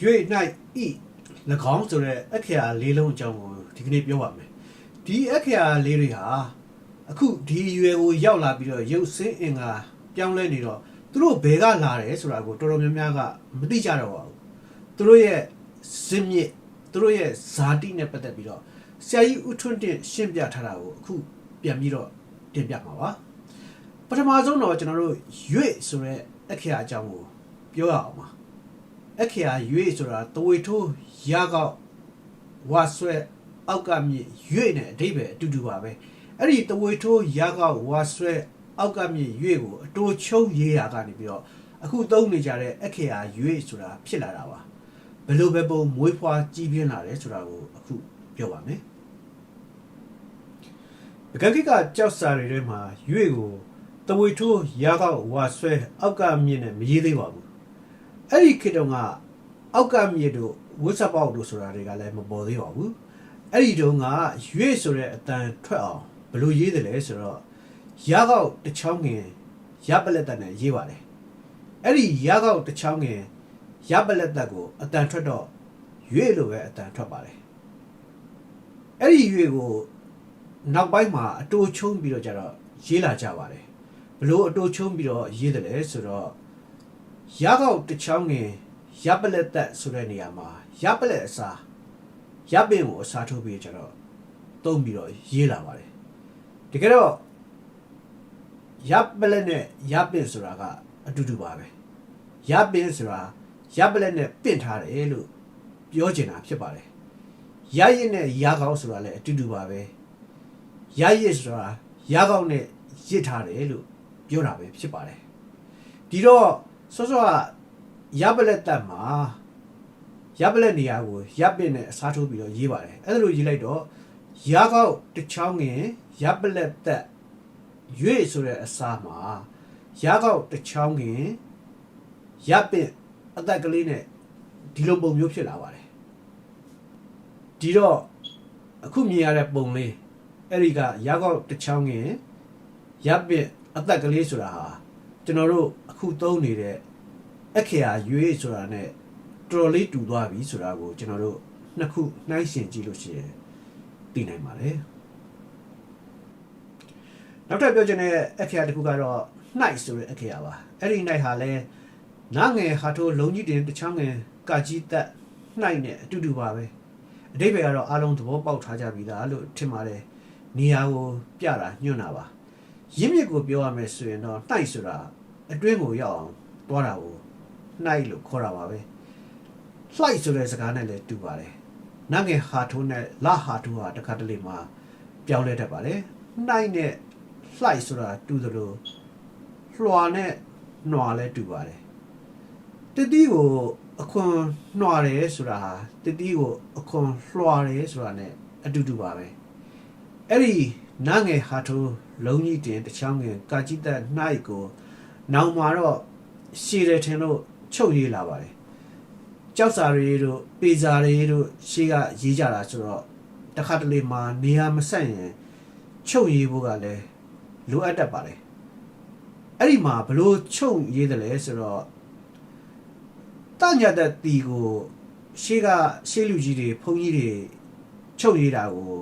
ရွေ၌ဤ၎င်းဆိုတဲ့အခရာလေးလုံးအကြောင်းကိုဒီကနေ့ပြောပါမယ်ဒီအခရာလေးတွေဟာအခုဒီရွယ်ကိုရောက်လာပြီးတော့ရုပ်စင်းအင်္ဂါပြောင်းလဲနေတော့သူတို့ဘယ်ကလာတယ်ဆိုတာကိုတော်တော်များများကမသိကြတော့ပါဘူးသူတို့ရဲ့ဇင်းမြစ်သူတို့ရဲ့ဇာတိနဲ့ပတ်သက်ပြီးတော့ဆရာကြီးဦးထွန်းတင့်ရှင်းပြထားတာကိုအခုပြန်ပြီးတော့တင်ပြမှာပါပထမဆုံးတော့ကျွန်တော်တို့ရွေဆိုတဲ့အခရာအကြောင်းကိုပြောရအောင်ပါ အခရာရွေဆိုတာတဝေထိုးရကောက်ဝါဆွဲအောက်ကမြစ်ရွေနဲ့အဓိပ္ပာယ်အတူတူပါပဲအဲ့ဒီတဝေထိုးရကောက်ဝါဆွဲအောက်ကမြစ်ရွေကိုအတူချုံရေးရကနေပြီးတော့အခုသုံးနေကြတဲ့အခရာရွေဆိုတာဖြစ်လာတာပါဘယ်လိုပဲပုံမွေးဖွားကြီးပြင်းလာတယ်ဆိုတာကိုအခုပြောပါမယ်ပကကိကကြောက်စာတွေထဲမှာရွေကိုတဝေထိုးရကောက်ဝါဆွဲအောက်ကမြစ်နဲ့မရေးသေးပါဘူး အဲ့ဒီခေတ်တုန်းကအောက်ကမြစ်တို့ဝတ်စပေါက်တို့ဆိုတာတွေကလည်းမပေါ်သေးပါဘူးအဲ့ဒီတုန်းကရွေ့ဆိုတဲ့အတန်ထွက်အောင်ဘယ်လိုရေးတယ်လဲဆိုတော့ရကောက်တစ်ချောင်းငင်ရပလက်တက်နဲ့ရေးပါတယ်အဲ့ဒီရကောက်တစ်ချောင်းငင်ရပလက်တက်ကိုအတန်ထွက်တော့ရွေ့လိုပဲအတန်ထွက်ပါတယ်အဲ့ဒီရွေ့ကိုနောက်ပိုင်းမှာအတိုးချုံပြီးတော့ကြတော့ရေးလာကြပါတယ်ဘလို့အတိုးချုံပြီးတော့ရေးတယ်လဲဆိုတော့ ရကောက်တစ်ချောင်းငင်ရပလက်သက်ဆိုတဲ့နေရာမှာရပလက်အစားရပင်ကိုအစားထိုးပြီးကြတော့တုံးပြီးတော့ရေးလာပါတယ်တကယ်တော့ရပလက်နဲ့ရပင်ဆိုတာကအတူတူပါပဲရပင်ဆိုတာရပလက်နဲ့ပင့်ထားတယ်လို့ပြောချင်တာဖြစ်ပါတယ်ရရစ်နဲ့ရကောက်ဆိုတာလည်းအတူတူပါပဲရရစ်ဆိုတာရကောက်နဲ့ရစ်ထားတယ်လို့ပြောတာပဲဖြစ်ပါတယ်ဒီတော့ စောစောကရပ်ပလက်တက်မှာရပ်ပလက်နေရာကိုရပ်ပစ်နဲ့အစားထိုးပြီးတော့ရေးပါတယ်အဲ့ဒါလိုရေးလိုက်တော့ရကောက်တစ်ချောင်းငင်ရပ်ပလက်တက်ရွေ့ဆိုတဲ့အစားမှာရကောက်တစ်ချောင်းငင်ရပ်ပစ်အသက်ကလေးနဲ့ဒီလိုပုံမျိုးဖြစ်လာပါတယ်ဒီတော့အခုမြင်ရတဲ့ပုံလေးအဲ့ဒီကရကောက်တစ်ချောင်းငင်ရပ်ပစ်အသက်ကလေးဆိုတာဟာ ကျွန်တော်တို့အခုသုံးနေတဲ့အခရာရွေးဆိုတာ ਨੇ တော်တော်လေးတူသွားပြီဆိုတာကိုကျွန်တော်တို့နှစ်ခုနှိုင်းယှဉ်ကြည့်လို့ရှိရင်သိနိုင်ပါတယ်နောက်ထပ်ပြောချင်တဲ့အခရာတစ်ခုကတော့ night ဆိုတဲ့အခရာပါအဲ့ဒီ night ဟာလဲနားငယ်ဟာထိုးလုံးကြီးတင်တချောင်းငယ်ကကြီးတက် night နဲ့အတူတူပါပဲအတိပ္ပယ်ကတော့အားလုံးသဘောပေါက်ထားကြပြီသားလို့ထင်ပါတယ်နေရာကိုပြတာညွှန်တာပါရင်းမြစ်ကိုပြောရမယ်ဆိုရင်တော့နှိုက်ဆိုတာ အတွင်းကိုရောက်အောင်သွားတာကိုနှိုက်လို့ခေါ်တာပါပဲလှိုက်ဆိုတဲ့စကားနဲ့လည်းတူပါတယ်နငယ်ဟာထိုးနဲ့လာဟာထိုးဟာတစ်ခါတလေမှာပြောင်းလဲတတ်ပါတယ်နှိုက်နဲ့လှိုက်ဆိုတာတူသလိုလွှာနဲ့နှွာလည်းတူပါတယ်တတိကိုအခွန်နှွာတယ်ဆိုတာဟာတတိကိုအခွန်လွှာတယ်ဆိုတာ ਨੇ အတူတူပါပဲအဲ့ဒီနားငယ်ဟာထိုးလုံးကြီးတင်တစ်ချောင်းငယ်ကာကြည့်တဲ့နှိုက်ကို နောင်မှာတော့ရှည်တယ်ထင်လို့ချုပ်ရေးလာပါတယ်ကြောက်စာတွေတို့ပေစာတွေတို့ရှေးကရေးကြတာဆိုတော့တစ်ခါတလေမှာနေရာမဆက်ရင်ချုပ်ရေးဖို့ကလည်းလိုအပ်တတ်ပါတယ်အဲ့ဒီမှာဘလို့ချုပ်ရေးတယ်လဲဆိုတော့တညတဲ့တီကိုရှေးကရှေးလူကြီးတွေဘုန်းကြီးတွေချုပ်ရေးတာကို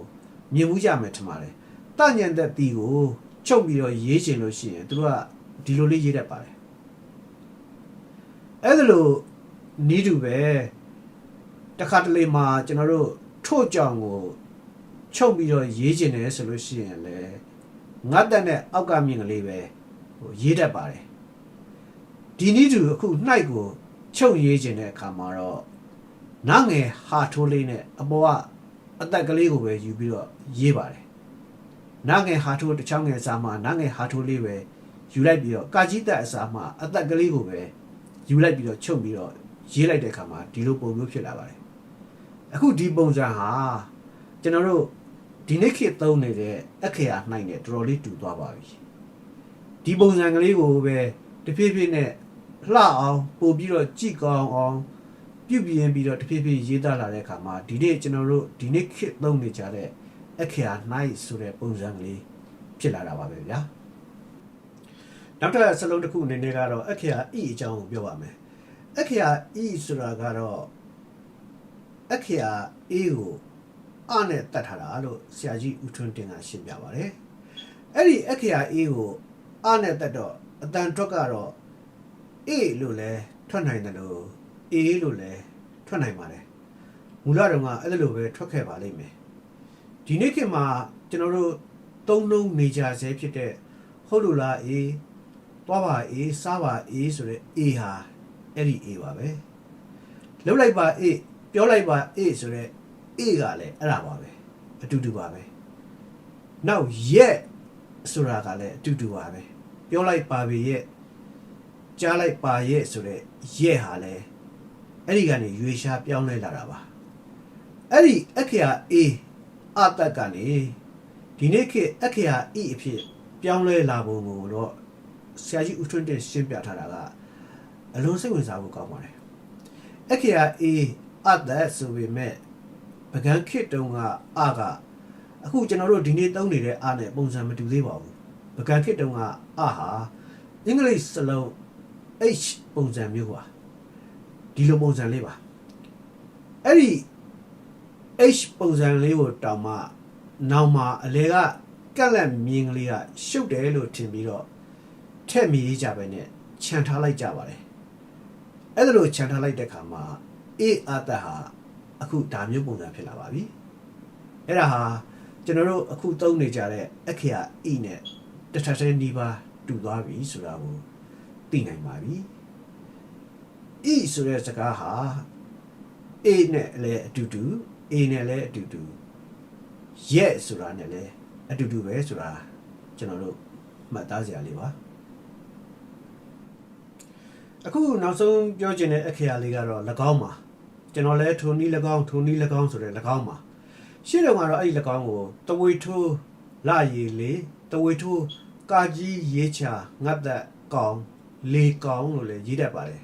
မြင်မှုကြမယ်ထင်ပါတယ်။တညံတဲ့တီကိုချုပ်ပြီးတော့ရေးချင်လို့ရှိရင်သူတို့က ဒီလိုလေးရေးတတ်ပါတယ်။အဲ့ဒါလိုနီးတူပဲတခါတလေမှာကျွန်တော်တို့ထို့ကြောင်ကိုချုပ်ပြီးတော့ရေးချင်တယ်ဆိုလို့ရှိရင်လေငတ်တဲ့နဲ့အောက်ကမြင်ကလေးပဲဟိုရေးတတ်ပါတယ်။ဒီနီးတူအခုနှိုက်ကိုချုပ်ရေးချင်တဲ့အခါမှာတော့နားငယ်ဟာထိုးလေးနဲ့အပေါ်ကအသက်ကလေးကိုပဲယူပြီးတော့ရေးပါတယ်။နားငယ်ဟာထိုးတစ်ချောင်းငယ်စားမှနားငယ်ဟာထိုးလေးပဲ ယူလိုက်ပြီးတော့ကာကြီးတက်အစားမှအသက်ကလေးကိုပဲယူလိုက်ပြီးတော့ချုပ်ပြီးတော့ရေးလိုက်တဲ့အခါမှာဒီလိုပုံမျိုးဖြစ်လာပါတယ်။အခုဒီပုံစံဟာကျွန်တော်တို့ဒီနေ့ခေတ်သုံးနေတဲ့အခရာနှိုက်နဲ့တော်တော်လေးတူသွားပါပြီ။ဒီပုံစံကလေးကိုပဲတဖြည်းဖြည်းနဲ့လှအောင်ပို့ပြီးတော့ကြည့်ကောင်းအောင်ပြုပြင်ပြီးတော့တဖြည်းဖြည်းရေးသားလာတဲ့အခါမှာဒီနေ့ကျွန်တော်တို့ဒီနေ့ခေတ်သုံးနေကြတဲ့အခရာ night ဆိုတဲ့ပုံစံကလေးဖြစ်လာတာပါပဲဗျာ နောက်ထပ်စလုံးတစ်ခုအနေနဲ့ကတော့အခရာ e အကြောင်းကိုပြောပါမယ်အခရာ e ဆိုတာကတော့အခရာအေးကိုအနဲ့တတ်ထားတာလို့ဆရာကြီးဦးထွန်းတင်ကရှင်းပြပါတယ်အဲ့ဒီအခရာအေးကိုအနဲ့တတ်တော့အတန်ထွက်ကတော့အေးလို့လဲထွက်နိုင်တယ်လို့အေးလို့လဲထွက်နိုင်ပါတယ်မူလတုန်းကအဲ့လိုပဲထွက်ခဲ့ပါလိမ့်မယ်ဒီနေ့ခေတ်မှာကျွန်တော်တို့သုံးလုံးနေကြဆဲဖြစ်တဲ့ဟုတ်လို့လားအေး သွားပါအေးစားပါအေးဆိုတဲ့အေးဟာအဲ့ဒီအေးပါပဲလှုပ်လိုက်ပါအေးပြောလိုက်ပါအေးဆိုတဲ့အေးကလည်းအဲ့ဒါပါပဲအတူတူပါပဲနောက်ရက်ဆိုတာကလည်းအတူတူပါပဲပြောလိုက်ပါပြီရဲ့ကြားလိုက်ပါရဲ့ဆိုတဲ့ရက်ဟာလည်းအဲ့ဒီကနေရွေရှားပြောင်းလဲလာတာပါအဲ့ဒီအခရာအေးအတတ်ကနေဒီနေ့ခေတ်အခရာဤအဖြစ်ပြောင်းလဲလာပုံကိုတော့ ဆရာကြီးဦးထွန်းတင်ရှင်းပြထားတာကအလုံးစိတ်ဝင်စားဖို့ကောင်းပါတယ်အခရာအေးအတတ်ဆိုပေမဲ့ပကံခေတ်တုန်းကအကအခုကျွန်တော်တို့ဒီနေ့သုံးနေတဲ့အားနဲ့ပုံစံမတူသေးပါဘူးပကံခေတ်တုန်းကအဟာအင်္ဂလိပ်စလုံး H ပုံစံမျိုးပါဒီလိုပုံစံလေးပါအဲ့ဒီ H ပုံစံလေးကိုတောင်မှနောက်မှာအလေကကက်လက်မြင်းကလေးကရှုပ်တယ်လို့ထင်ပြီးတော့ ထက်မြည်ကြပဲနဲ့ခြံထားလိုက်ကြပါတယ်အဲ့ဒါလိုခြံထားလိုက်တဲ့ခါမှာ A အသက်ဟာအခုဒါမျိုးပုံစံဖြစ်လာပါပြီအဲ့ဒါဟာကျွန်တော်တို့အခုသုံးနေကြတဲ့အခရာ E နဲ့တစ်ထပ်သေးနီးပါးတူသွားပြီဆိုတာကိုသိနိုင်ပါပြီ E ဆိုတဲ့စကားဟာ A နဲ့လည်းအတူတူ A နဲ့လည်းအတူတူ Yes ဆိုတာနဲ့လည်းအတူတူပဲဆိုတာကျွန်တော်တို့မှတ်သားစရာလေးပါ အခုနောက်ဆုံးပြောချင်တဲ့အခရာလေးကတော့၎င်းပါကျွန်တော်လည်းထိုနည်း၎င်းထိုနည်း၎င်းဆိုတဲ့၎င်းပါရှင်းတော့ကတော့အဲ့ဒီ၎င်းကိုတဝေထိုးလာရည်လေတဝေထိုးကာကြီးရေးချာငတ်သက်ကောင်လေကောင်လို့လည်းရေးတတ်ပါတယ်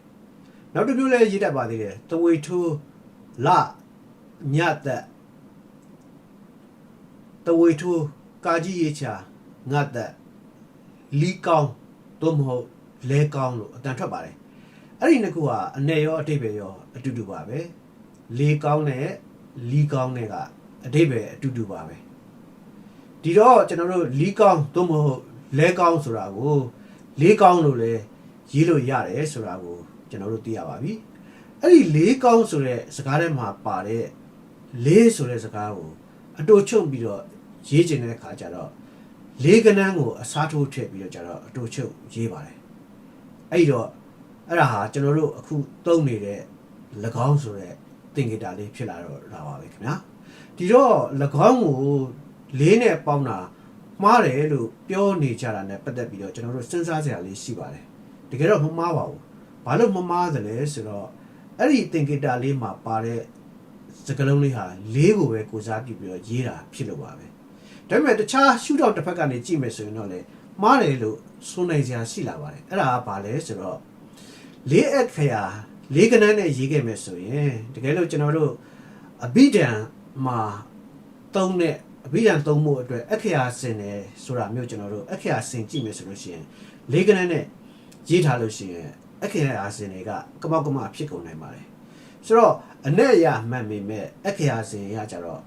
နောက်တစ်မျိုးလည်းရေးတတ်ပါသေးတယ်တဝေထိုးလာညသက်တဝေထိုးကာကြီးရေးချာငတ်သက်လီကောင်တို့မဟုတ်လဲကောင်လို့အတန်ထွက်ပါတယ် အဲ့ဒီနှစ်ခုဟာအနေရောအတိတ်ပဲရောအတူတူပါပဲလေကောင်းနဲ့လီကောင်းနဲ့ကအတိတ်ပဲအတူတူပါပဲဒီတော့ကျွန်တော်တို့လီကောင်းသို့မဟုတ်လဲကောင်းဆိုတာကိုလေးကောင်းလို့လည်းရေးလို့ရတယ်ဆိုတာကိုကျွန်တော်တို့သိရပါပြီအဲ့ဒီလေးကောင်းဆိုတဲ့စကားထဲမှာပါတဲ့လေးဆိုတဲ့စကားကိုအတူချုပ်ပြီးတော့ရေးကျင်တဲ့အခါကျတော့လေးကနန်းကိုအစားထိုးထည့်ပြီးတော့ကျတော့အတူချုပ်ရေးပါတယ်အဲ့တော့ အဲ့ဒါဟာကျွန်တော်တို့အခုသုံးနေတဲ့၎င်းဆိုတဲ့သင်္ကေတလေးဖြစ်လာတော့လာပါပဲခင်ဗျာဒီတော့၎င်းကိုလေးနဲ့ပေါင်းတာမှားတယ်လို့ပြောနေကြတာ ਨੇ ပတ်သက်ပြီးတော့ကျွန်တော်တို့စဉ်းစားစရာလေးရှိပါတယ်တကယ်တော့မမှားပါဘူးဘာလို့မမှားသလဲဆိုတော့အဲ့ဒီသင်္ကေတလေးမှာပါတဲ့စကလုံးလေးဟာလေးကိုပဲကိုစားပြုပြီးတော့ရေးတာဖြစ်လို့ပါပဲဒါပေမဲ့တခြားရှုထောင့်တစ်ဖက်ကနေကြည့်မယ်ဆိုရင်တော့လေမှားတယ်လို့ဆိုနိုင်စရာရှိလာပါတယ်အဲ့ဒါကဘာလဲဆိုတော့ လေးအခရာလေးကနန်းနဲ့ရေးခဲ့မယ်ဆိုရင်တကယ်လို့ကျွန်တော်တို့အဘိဓမ္မာသုံးတဲ့အဘိဓမ္သုံးမှုအတွက်အခရာစင်တယ်ဆိုတာမျိုးကျွန်တော်တို့အခရာစင်ကြည့်မယ်ဆိုလို့ရှိရင်လေးကနန်းနဲ့ရေးထားလို့ရှိရင်အခရာစင်တွေကကမောက်ကမဖြစ်ကုန်နိုင်ပါတယ်ဆိုတော့အ내ရမှတ်မိမဲ့အခရာစင်ရကြတော့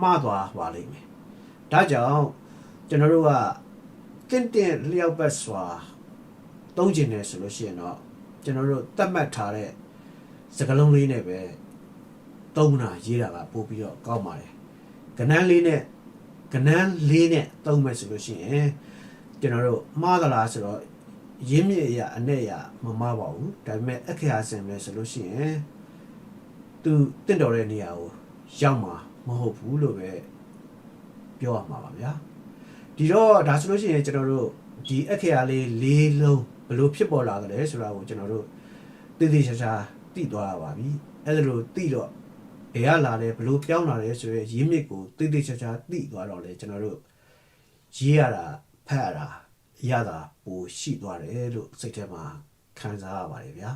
မှားသွားပါလိမ့်မယ်ဒါကြောင့်ကျွန်တော်တို့ကတင့်တင့်လျောက်ပတ်စွာသုံးကျင်တယ်ဆိုလို့ရှိရင်တော့ ကျွန်တော်တို့သတ်မှတ်ထားတဲ့စကလုံးလေးနဲ့ပဲသုံးတာရေးတာကပို့ပြီးတော့ကောင်းပါတယ်ကနန်းလေးနဲ့ကနန်းလေးနဲ့သုံးမယ်ဆိုလို့ရှိရင်ကျွန်တော်တို့မှားသလားဆိုတော့ရင်းမြစ်အရာအနဲ့အရာမမှားပါဘူးဒါပေမဲ့အခရာစင်ပဲဆိုလို့ရှိရင်သူတင့်တော်တဲ့နေရာကိုရောက်မှာမဟုတ်ဘူးလို့ပဲပြောရမှာပါဗျာဒီတော့ဒါဆိုလို့ရှိရင်ကျွန်တော်တို့ဒီအခရာလေးလေးလုံး ဘယ်လိုဖြစ်ပေါ်လာကြလဲဆိုတာကိုကျွန်တော်တို့သိသိချာချာသိသွားရပါပြီအဲ့ဒါလိုသိတော့ဘယ်ကလာတယ်ဘယ်လိုပြောင်းလာတယ်ဆိုရယ်ရင်းမြစ်ကိုသိသိချာချာသိသွားတော့လေကျွန်တော်တို့ရေးရတာဖတ်ရတာရတာပိုရှိသွားတယ်လို့စိတ်ထဲမှာခံစားရပါတယ်ဗျာ